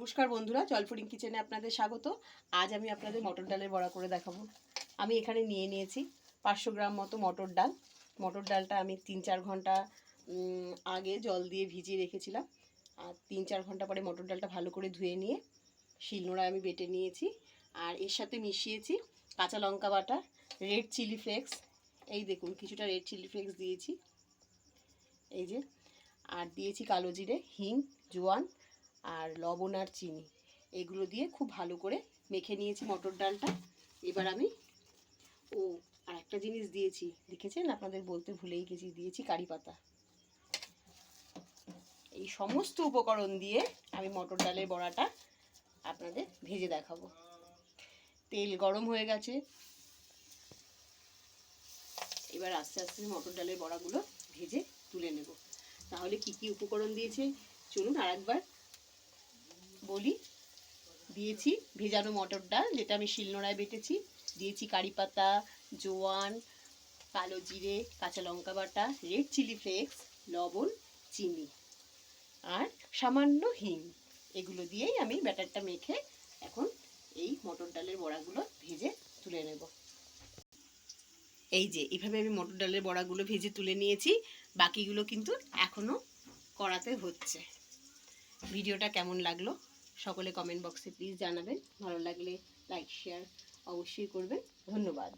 নমস্কার বন্ধুরা জলফুডিং কিচেনে আপনাদের স্বাগত। আজ আমি আপনাদের মটর ডালের বড়া করে দেখাবো। আমি এখানে নিয়ে নিয়েছি পাঁচশো গ্রাম মতো মটর ডাল। মটর ডালটা আমি তিন চার ঘণ্টা আগে জল দিয়ে ভিজিয়ে রেখেছিলাম। আর তিন চার ঘণ্টা পরে মটর ডালটা ভালো করে ধুয়ে নিয়ে শিলনোড়ায় আমি বেটে নিয়েছি। আর এর সাথে মিশিয়েছি কাঁচা লঙ্কা বাটা, রেড চিলি ফ্লেক্স। এই দেখুন, কিছুটা রেড চিলি ফ্লেক্স দিয়েছি। এই যে, আর দিয়েছি কালো জিরে, হিং, জোয়ান আর লবণ আর চিনি। এগুলো দিয়ে খুব ভালো করে মেখে নিয়েছি মটর ডালটা। এবার আমি ও আর একটা জিনিস দিয়েছি। দেখেছেন? আপনাদের বলতে ভুলেই গেছি। দিয়েছি কারি পাতা। এই সমস্ত উপকরণ দিয়ে আমি মটর ডালের বড়াটা আপনাদের ভেজে দেখাবো। তেল গরম হয়ে গেছে। এবার আস্তে আস্তে মটর ডালের বড়াগুলো ভেজে তুলে নেব। তাহলে কি কি উপকরণ দিয়েছে? চলুন আর একবার বলি। দিয়েছি ভেজানো মটর ডাল, যেটা আমি শিলনোড়ায় বেটেছি। দিয়েছি কারি পাতা, জোয়ান, কালো জিরে, কাঁচা লঙ্কা বাটা, রেড চিলি ফ্লেক্স, লবণ, চিনি আর সামান্য হিং। এগুলো দিয়েই আমি ব্যাটারটা মেখে এখন এই মটর ডালের বড়াগুলো ভেজে তুলে নেব। এই যে এইভাবে আমি মটর ডালের বড়াগুলো ভেজে তুলে নিয়েছি। বাকিগুলো কিন্তু এখনও করাতে হচ্ছে। ভিডিওটা কেমন লাগল সকলে কমেন্ট বক্সে প্লিজ জানাবেন। ভালো লাগলে লাইক শেয়ার অবশ্যই করবেন। ধন্যবাদ।